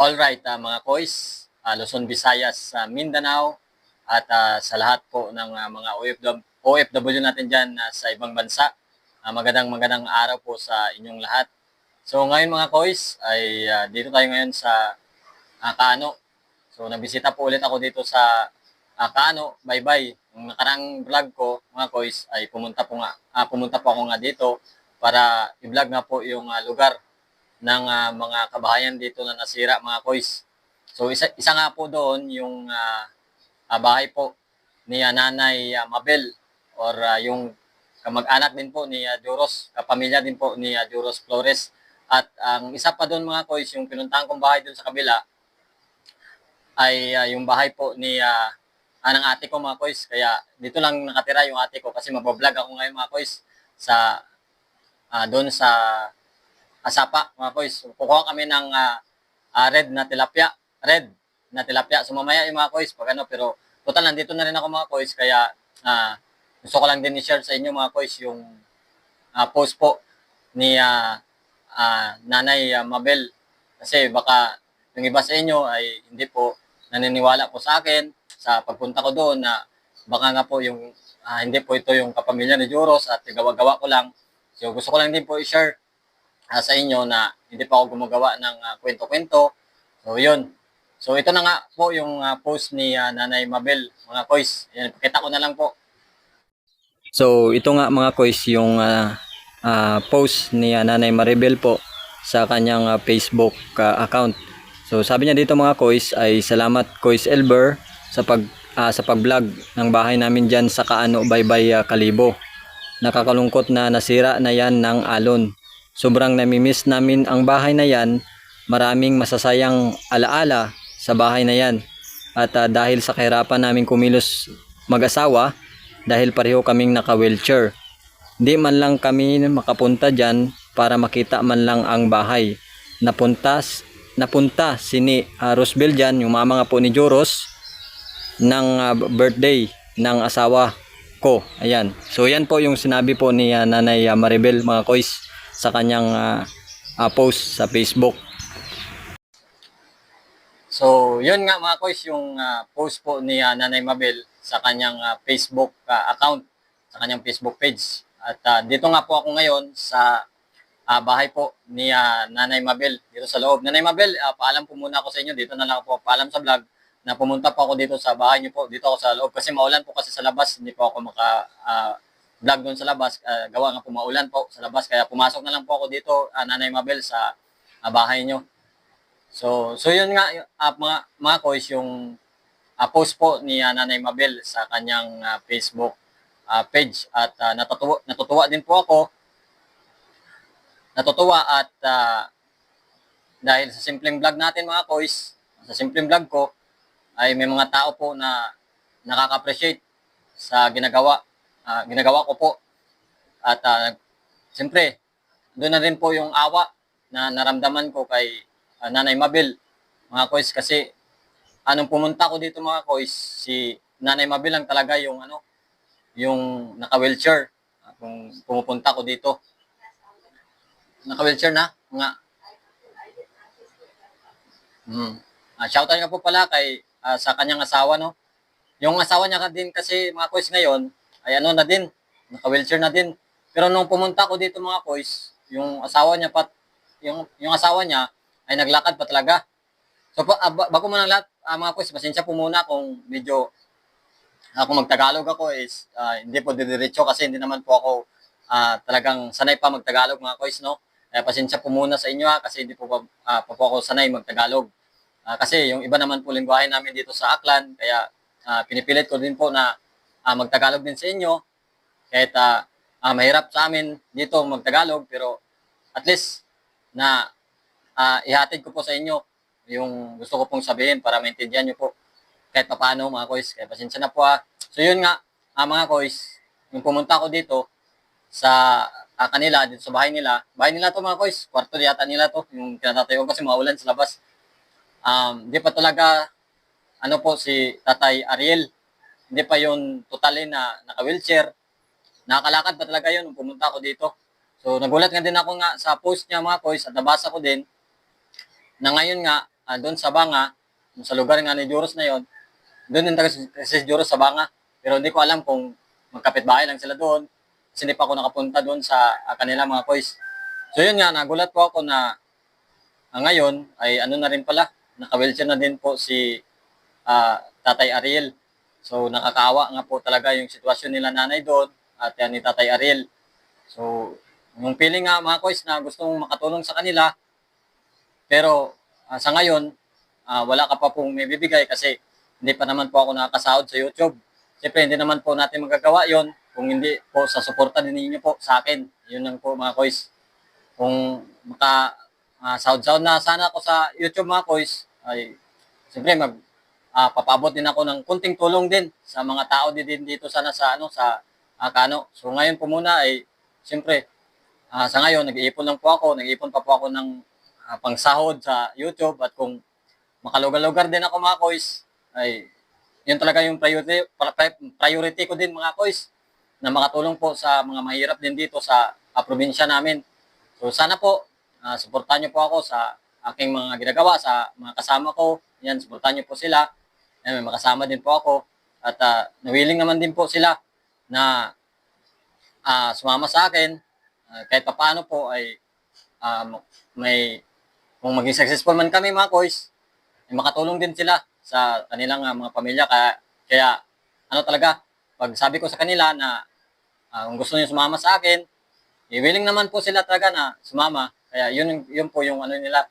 All right, ah, mga kois, ah, Luzon, Visayas, sa Mindanao at ah, sa lahat po ng ah, mga OFW, OFW natin dyan ah, sa ibang bansa. Ah, magandang magandang araw po sa inyong lahat. So ngayon mga kois ay ah, dito tayo ngayon sa ah, Kano. So nabisita po ulit ako dito sa ah, Kano, bye-bye. Yung nakarang vlog ko mga kois ay pumunta po nga ah, pumunta po ako nga dito para i-vlog nga po yung ah, lugar ng ah, mga kabahayan dito na nasira mga kois. So isa, isa nga po doon yung ah, bahay po ni ah, Nanay ah, Mabel or ah, yung kamag-anak din po ni ah, Duros, kapamilya din po ni ah, Duros Flores. At ang isa pa doon mga kois, yung pinuntahan kong bahay doon sa kabila ay ah, yung bahay po ni ah, ah, ng ate ko mga kois. Kaya dito lang nakatira yung ate ko kasi mabablog ako ngayon mga kois sa ah, doon sa Asapa, mga kois. Kukuha kami ng ah, ah, red na tilapia. Red na tilapia. So mamaya yung mga kois, pag ano, pero total nandito na rin ako mga kois, kaya ah, gusto ko lang din i-share sa inyo mga kois yung ah, post po ni ah, ah, Nanay ah, Mabel. Kasi baka yung iba sa inyo ay hindi po naniniwala po sa akin sa pagpunta ko doon na baka nga po yung ah, hindi po ito yung kapamilya ni Joros at gawa-gawa ko lang. So gusto ko lang din po i-share ah, sa inyo na hindi pa ako gumagawa ng ah, kwento-kwento. So, yun. So, ito na nga po yung ah, post ni ah, Nanay Mabel, mga kois. Yan, pakita ko na lang po. So ito nga mga kois yung ah, ah, post ni ah, Nanay Maribel po sa kanyang ah, Facebook ah, account. So sabi niya dito mga kois ay salamat Kois Elber sa pag ah, sa pag-vlog ng bahay namin diyan sa Kaano Baybay ah, Kalibo. Nakakalungkot na nasira na yan ng alon. Sobrang namimiss namin ang bahay na yan. Maraming masasayang alaala sa bahay na yan. At ah, dahil sa kahirapan namin kumilos mag-asawa, dahil pareho kaming naka-wheelchair. Di man lang kami makapunta dyan para makita man lang ang bahay. Napunta, napunta si ni uh, Rosbel dyan, yung mama nga po ni Joros, ng ah, birthday ng asawa ko. Ayan. So yan po yung sinabi po ni ah, Nanay ah, Maribel mga kois sa kanyang ah, ah, post sa Facebook. So, yun nga mga kois, yung ah, post po ni ah, Nanay Mabel sa kanyang ah, Facebook ah, account, sa kanyang Facebook page. At ah, dito nga po ako ngayon sa ah, bahay po ni ah, Nanay Mabel dito sa loob. Nanay Mabel, ah, paalam po muna ako sa inyo. Dito na lang ako paalam sa vlog na pumunta po ako dito sa bahay niyo po. Dito ako sa loob kasi maulan po kasi sa labas. Hindi po ako maka ah, vlog doon sa labas. Ah, gawa nga po maulan po sa labas. Kaya pumasok na lang po ako dito, ah, Nanay Mabel, sa ah, bahay niyo. So, so yun nga, ah, mga, mga kois, yung ah, post po ni ah, Nanay Mabel sa kanyang ah, Facebook ah, page. At ah, natutuwa, natutuwa din po ako. Natutuwa at ah, dahil sa simpleng vlog natin mga kois, sa simpleng vlog ko, ay may mga tao po na nakaka-appreciate sa ginagawa, ah, ginagawa ko po. At ah, siyempre, doon na rin po yung awa na naramdaman ko kay ah, Nanay Mabel, mga kois, kasi anong pumunta ko dito mga kois, si Nanay Mabel lang talaga yung ano, yung naka-wheelchair. Kung pumupunta ko dito. Naka-wheelchair na? Nga. Hmm. Ah, shoutout nga po pala kay ah, sa kanyang asawa, no? Yung asawa niya din kasi mga kois ngayon, ay ano na din, naka-wheelchair na din. Pero nung pumunta ko dito mga kois, yung asawa niya pat yung yung asawa niya ay naglakad pa talaga. So pa, ah, ba- bago mo ng lahat, ah, mga kois, pasensya po muna kung medyo ako magtagalog ako is ah, hindi po didiretso kasi hindi naman po ako ah, talagang sanay pa magtagalog mga kois, no? Kaya pasensya po muna sa inyo ha, kasi hindi po pa, ah, pa po ako sanay magtagalog. Ah, kasi yung iba naman po lingwahe namin dito sa Aklan, kaya ah, pinipilit ko din po na ah, magtagalog din sa inyo. Kahit ah, ah, mahirap sa amin dito magtagalog, pero at least na ah, ihatid ko po sa inyo yung gusto ko pong sabihin para maintindihan nyo po kahit paano mga kois. Kaya pasensya na po ha. So yun nga, ah, mga kois, yung pumunta ko dito sa ah, kanila, dito sa bahay nila. Bahay nila to mga kois, kwarto yata nila to, yung tinatatayo kasi maulan sa labas. Um, di pa talaga, ano po, si Tatay Ariel, hindi pa yun totally na naka-wheelchair. Nakakalakad pa talaga yun nung pumunta ako dito. So nagulat nga din ako nga sa post niya mga kois at nabasa ko din na ngayon nga ah, doon sa Banga, sa lugar nga ni Joros na yon, doon din taga si Joros sa Banga. Pero hindi ko alam kung magkapit-bahay lang sila doon. Kasi hindi pa ako nakapunta doon sa ah, kanila mga kois. So yun nga, nagulat po ako na ah, ngayon ay ano na rin pala, naka-wheelchair na din po si ah, Tatay Ariel. So nakakaawa nga po talaga yung sitwasyon nila nanay doon at yan ni Tatay Ariel. So yung feeling nga mga kois na gustong makatulong sa kanila pero ah, sa ngayon ah, wala ka pa pong may bibigay kasi hindi pa naman po ako nakakasahod sa YouTube. Siyempre hindi naman po natin magagawa yon kung hindi po sa suporta ninyo po sa akin. Yun lang po mga kois. Kung maka ah, sahod-sahod na sana ako sa YouTube mga kois ay siyempre mag ah, papabot din ako ng kunting tulong din sa mga tao din, dito sana sa ano sa ah, Kano. So ngayon po muna ay siyempre ah, sa ngayon nag-iipon lang po ako, nag-iipon pa po ako ng ah, pangsahod sa YouTube at kung makalugar-lugar din ako mga kois ay yun talaga yung priority priority ko din mga kois na makatulong po sa mga mahirap din dito sa ah, probinsya namin. So sana po ah, suportahan niyo po ako sa aking mga ginagawa sa mga kasama ko. Yan, suportahan niyo po sila. Yan, may makasama din po ako. At uh, nawiling naman din po sila na ah, sumama sa akin. Ah, kahit papaano po ay ah, may kung maging successful man kami mga kois, ay makatulong din sila sa kanilang ah, mga pamilya. Kaya, kaya ano talaga, pag sabi ko sa kanila na ah, kung gusto niyo sumama sa akin, eh, willing naman po sila talaga na sumama. Kaya yun, yun po yung ano nila,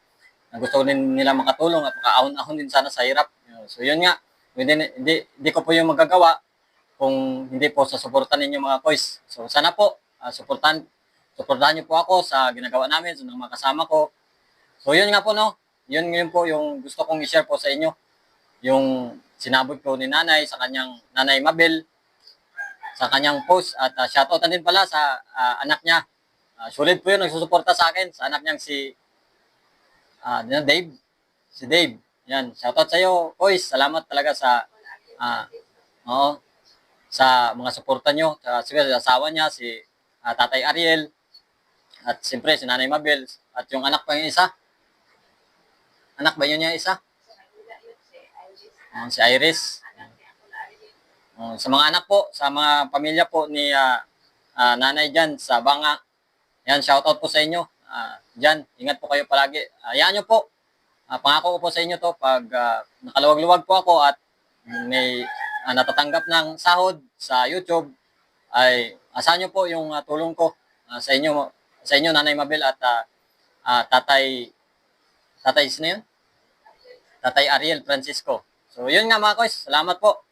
na gusto din nila makatulong at makaahon-ahon din sana sa hirap. So yun nga, hindi, hindi, hindi ko po yung magagawa kung hindi po sa suporta ninyo mga kois. So sana po, ah, suportahan, suportahan niyo po ako sa ginagawa namin, sa mga kasama ko. So yun nga po no, yun yun po yung gusto kong i-share po sa inyo. Yung sinabot ko ni nanay sa kanyang nanay Mabel, sa kanyang post at uh, shoutout din pala sa ah, anak niya. Ah, sulit po yun, nagsusuporta sa akin, sa anak niyang si uh, Dave. Si Dave. Yan, shoutout sa iyo, Kois. Salamat talaga sa ah oo, sa mga suporta nyo. Sa, sa asawa niya, si ah, Tatay Ariel. At siyempre, si Nanay Mabel. At yung anak pa yung isa. Anak ba yun niya isa? Ah, si Iris. Oh, sa mga anak po, sa mga pamilya po ni ah, ah, nanay dyan sa Banga. Yan, shoutout po sa inyo. Ah, dyan, ingat po kayo palagi. Hayaan nyo po. Ah, pangako ko po sa inyo to pag ah, nakaluwag-luwag po ako at may ah, natatanggap ng sahod sa YouTube ay asahan nyo po yung ah, tulong ko ah, sa inyo sa inyo Nanay Mabel at ah, ah, Tatay Tatay sino? Tatay Ariel Francisco. So yun nga mga kois, salamat po.